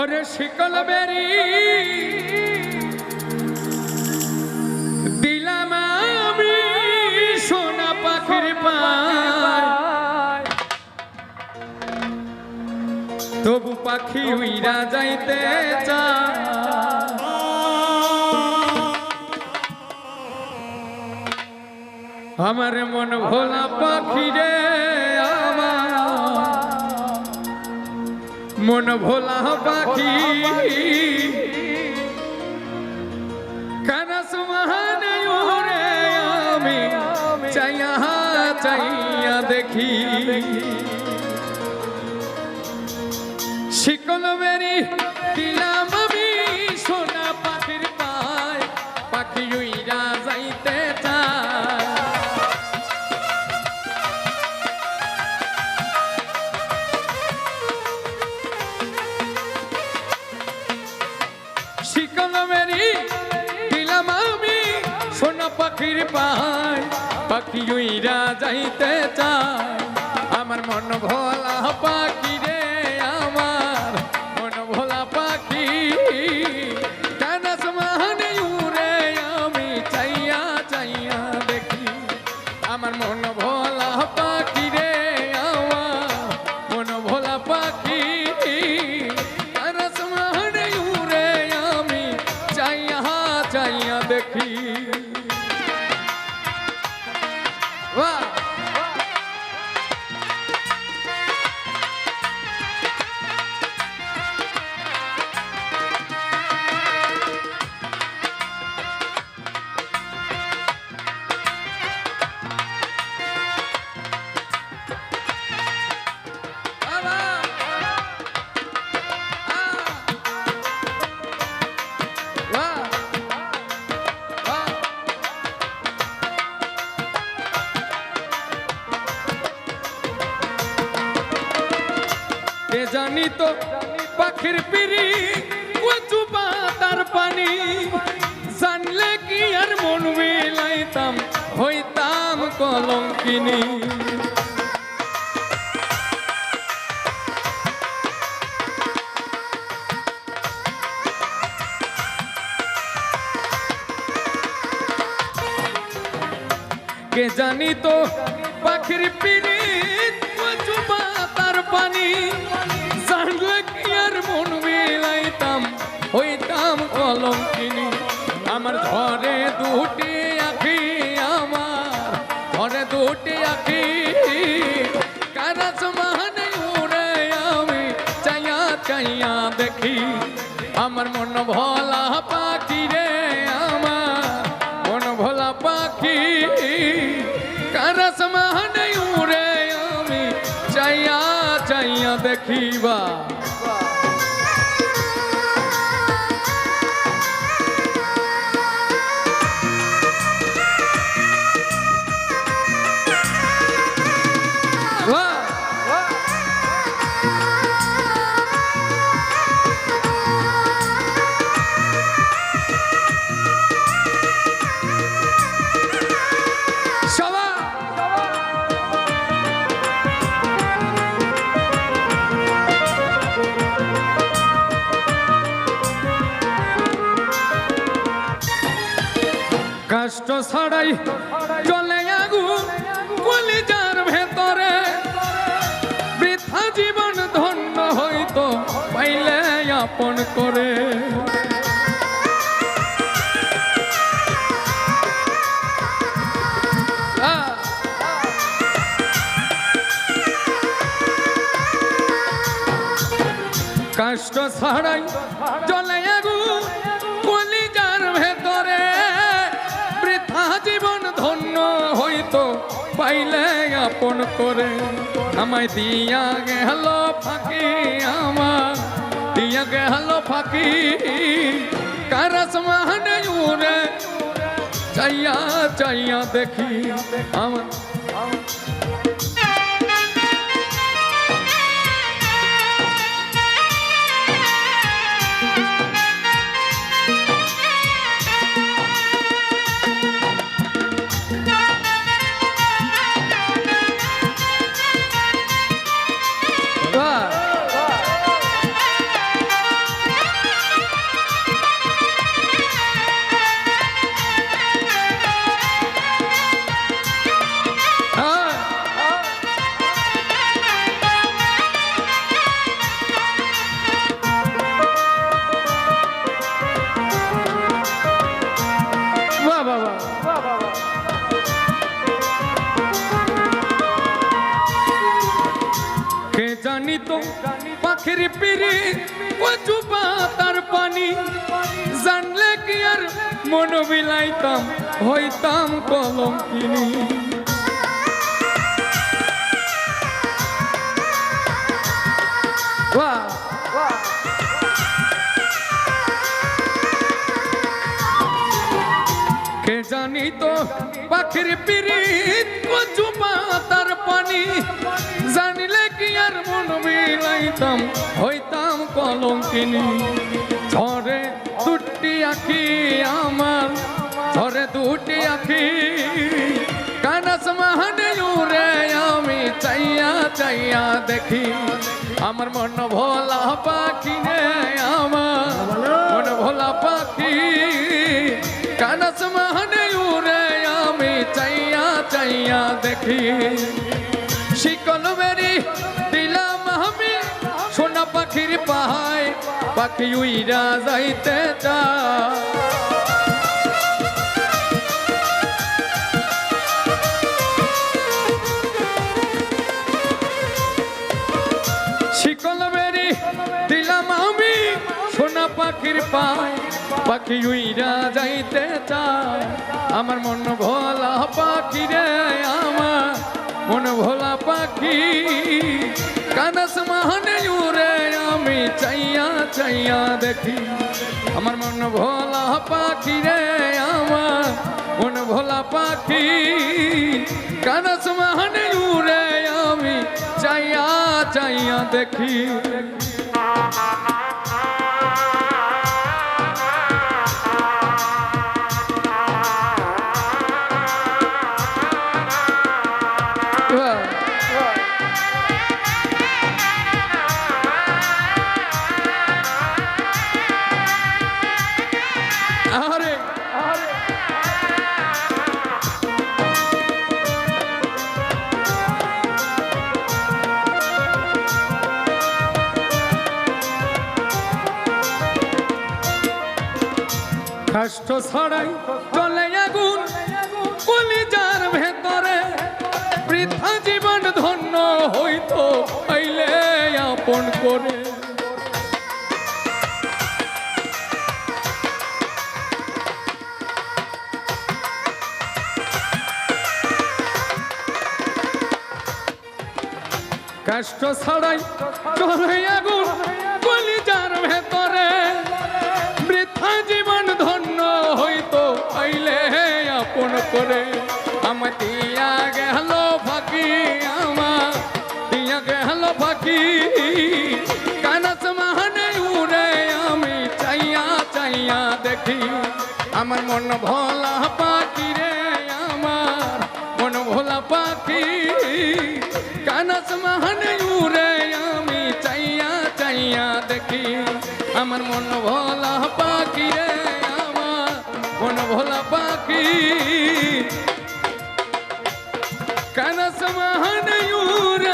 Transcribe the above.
ওরে শিকল বেরি। দিলাম আমি সোনা পাখির পায়। তবু পাখি উইরা যাইতে চায়। আমার মন ভোলা পাখি রে। মন ভোলা পাখি। কানস মহান রে আমি চাইয়া চাইয়া দেখি। শিকল মেরি দিলাম পায় পাখি উইরা যাইতে চায়। তো পাখির পিড়ি কচু পাতার পানি। জানলে কি আর মন মিলাইতাম, হইতাম কলঙ্কিনী। কে জানি তো পাখির পিড়ি কচু পাতার পানি। কলঙ্কিনী আমার ঘরে দুটি আখি, আমার ঘরে দুটি আখি। কারাস মাহানে উড়ে আমি চাইয়া চাইয়া দেখি, আমার মন ভোলা পাখি রে আমার মন ভোলা পাখি। কারাস মাহানে উড়ে আমি চাইয়া চাইয়া দেখিবা ছাড়াই চলে আগু কলিজার ভেতরে বৃথা জীবন ধন্য হইতো পাইলে আপন করে! কষ্ট ছাড়াই চলে হইতো পাইলে আপন করে আমায় দিয়া গেল ফাঁকি, আমার দিয়া গেল ফাঁকি। কারস মাহনে উড়ে, চাইয়া চাইয়া দেখি আমার পাখির পিড়ি কচু পাতার পানি। জানলে কি আর মন বিলাইতাম হইতাম কলম কিনি বাহ। কে জানি তো পাখির পিরিত কচু পাতার পানি। মিলাইতাম হইতাম কলঙ্কিনি ঝরে দুটি আখি আমার, ঝরে দুটি আখি। কানাস মাহানে আমি চাইয়া চাইয়া দেখি, আমার মন ভোলা পাখি রে আমার। মন ভোলা পাখি। কানাস উড়ে আমি চাইয়া চাইয়া দেখি, শিকল আমি সোনা পাখির পাহায়, পাখি উইরা যাইতে চা শিকল বেরি দিলাম আমি সোনা পাখির পায় পাখি উইরা যাইতে চায়। আমার মন ভোলা পাখি রে, আমার মন ভোলা পাখি। কানস মাহনে উড়ে আমি চাইয়া চাইয়া দেখি। আমার মন ভোলা পাখি রে, আমার মন ভোলা পাখি। কানস মাহনে উড়ে আমি চাইয়া চাইয়া দেখি। কষ্ট ছড়াই চলে আগুন, কলিজার ভেতরে। বৃথা জীবন ধন্য হইতো আইলে আপন করে। কষ্ট ছাড়াই চলে আগুন, কলিজার ভেতরে। আমার দিয়া গেল ফাঁকি আমার দিয়া গেল ফাঁকি কানাস মাহানে উড়ে আমি চাইয়া চাইয়া দেখি আমার মন ভোলা পাখি রে আমার মন ভোলা পাখি কানাস মাহানে উড়ে আমি চাইয়া চাইয়া দেখি আমার মন ভোলা পাখি রে আমার মন ভোলা পাখি কানাস মাহানে উড়ে